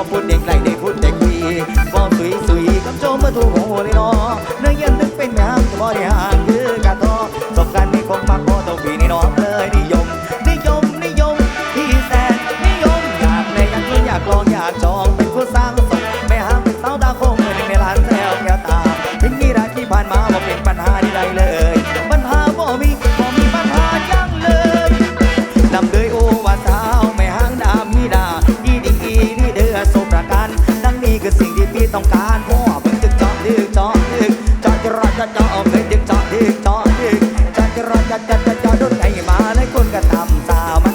มาพูดเด็กไรได้พูดเด็กดีบอกสุยสุยคำโจมมาถูกโหเลยเนาะเนื้อเย็นนึกเป็นแมวำจะบ่ได้ห่างคือกระท้อสบกันนี่คงมากโอตบีนี่น้องเลยนิยม นิยมนิยมที่แสนนิยมอยากใลยอยากกินอยากลองอยากจอง สาม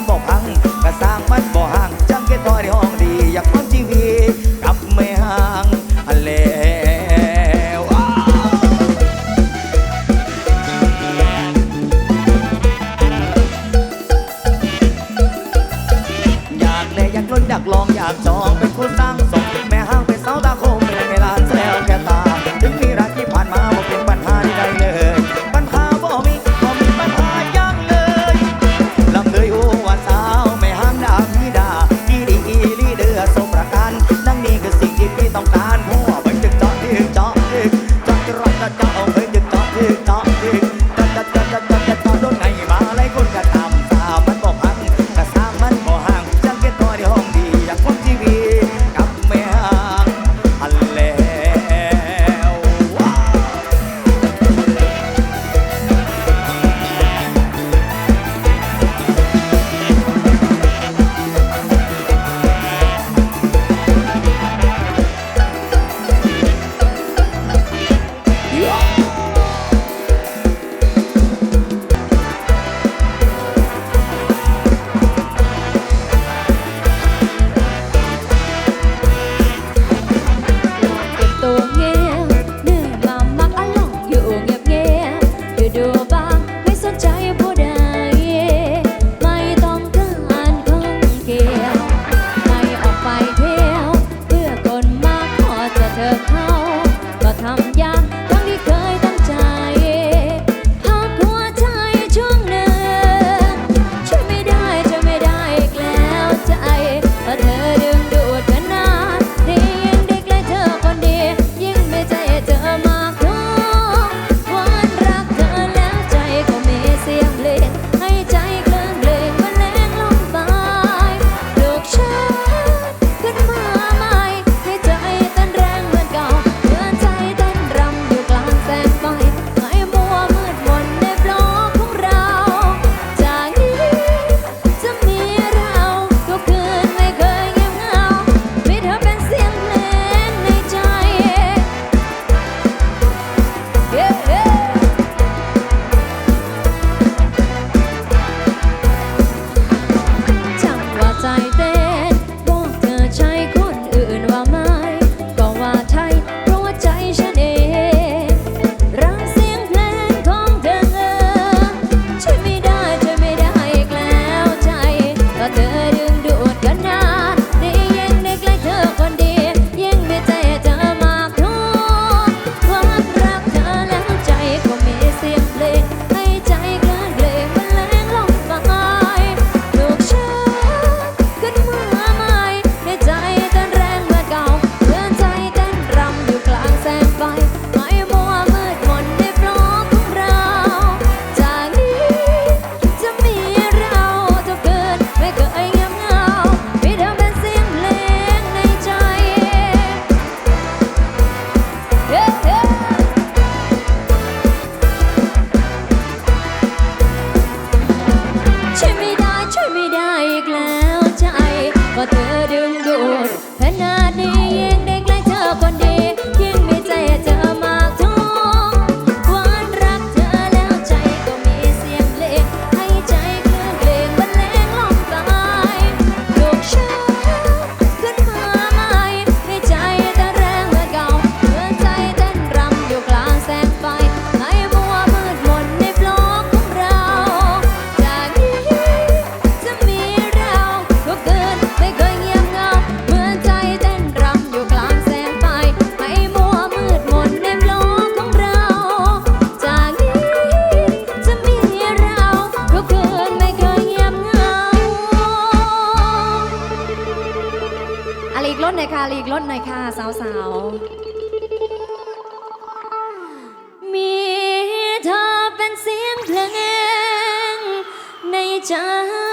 家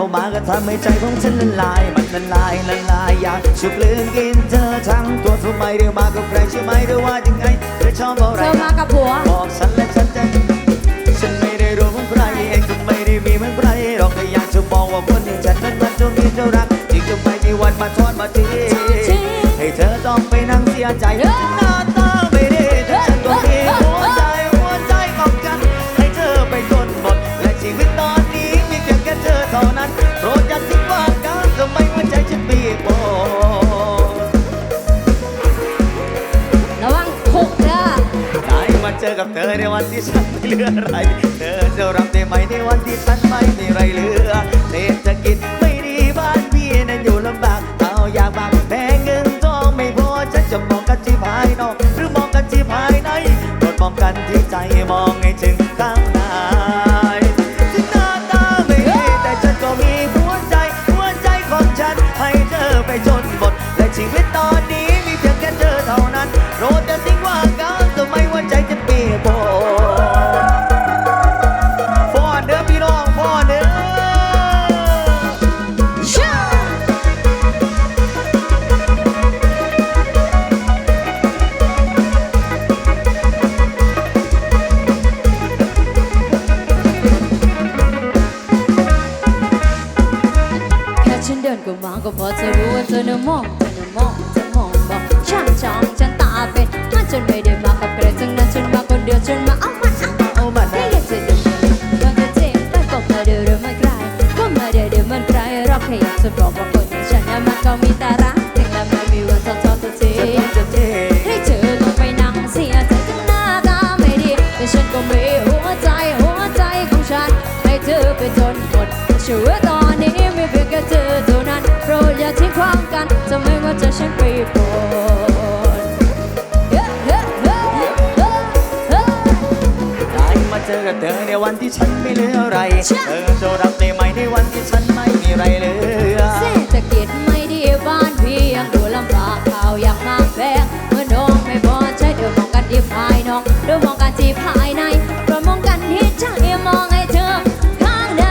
เข้ามาก็ทำให้ใจของฉันละลาย มันละลายละลายอยากชุบลืนกินเธอทั้งตัวทำไมเรียกมากับใครใช่ไหมหรือว่ายังไงเธอชอบอะไรเธอมากับผัวบอกฉันและฉันจะฉันไม่ได้รู้ว่าใครเองก็ไม่ได้มีเหมือนใครหรอกแต่อยากจะบอกว่าคนที่ฉันนั้นมันจงมีเจ้ารักจริงจะไม่มีวันมาทอดมาทีให้เธอต้องไปนั่งเสียใจหน้า เธอในวันที่ฉันไม่เหลืออะไร เธอจะรับได้ไหมในวันที่ฉันไม่มีไรเหลือเศรษฐกิจไม่ดีบ้านพี่นั้นอยู่ลำบากเอาอยากบากแพงเงินทองไม่พอฉันจะมองกันที่ภายนอก หรือมองกันที่ภายในโดมองกันที่ใจมองให้ถึงข้าง 我走 วันที่ฉันไม่เหลืออะไร เออเธอรับได้ไหมในวันที่ฉันไม่มีไรเหลือเศรษฐกิจไม่ดีบ้านพี่ยังดูลำบากข่าวยังมาแบกเมื่อน้องไม่พอใจเดี๋ยวมองกันที่ภายนอกเดี๋ยวมองกันที่ภายในเราะมองกันที่ช่างเอมองให้เธอข้างใน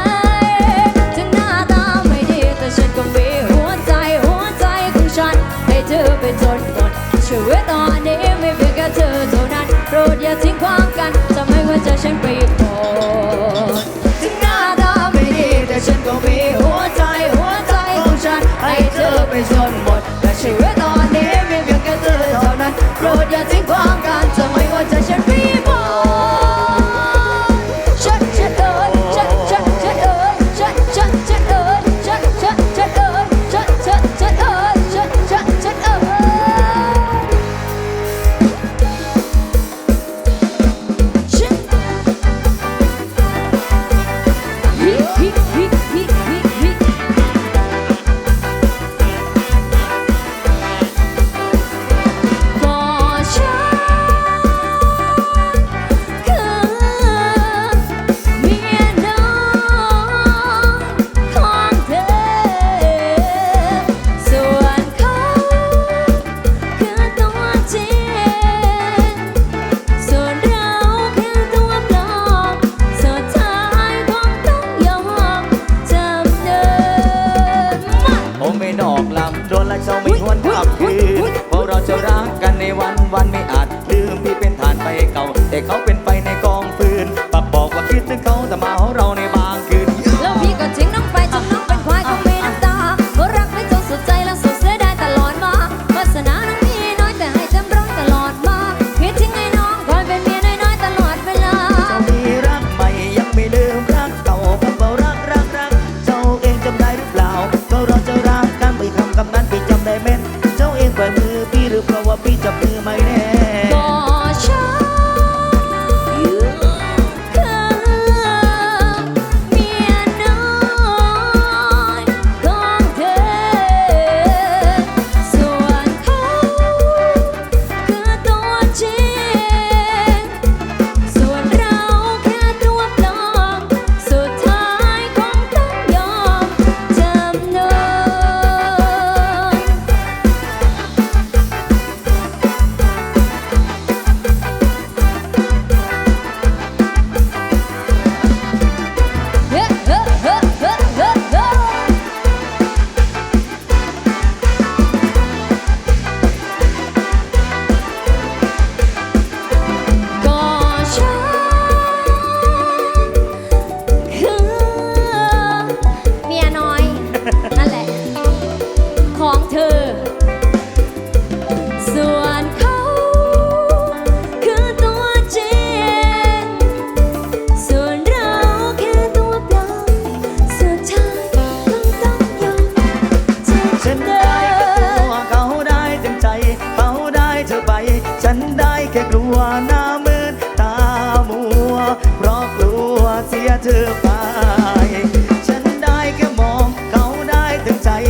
ถึงหน้าตาไม่ดีแต่ฉันก็มีหัวใจหัวใจของฉันให้เธอไปจนหมดชีวิตตอนนี้ไม่เพียงแค่เธอเท่านั้นโปรดอย่าทิ้งความกันจะไม่ว่าจะฉันไป is on board. That she red. เราจะรักกันในวันวันไม่อาจลืมที่เป็นฐานไปเก่า แต่เขาเป็น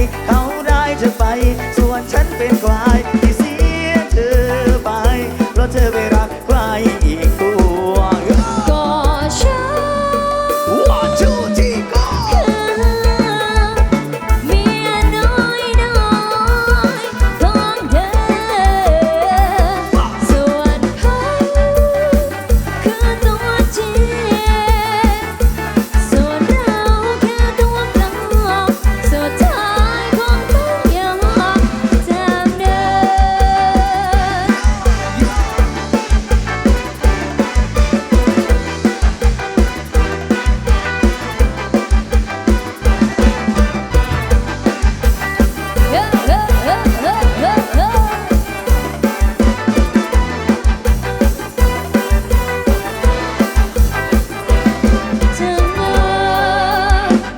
Come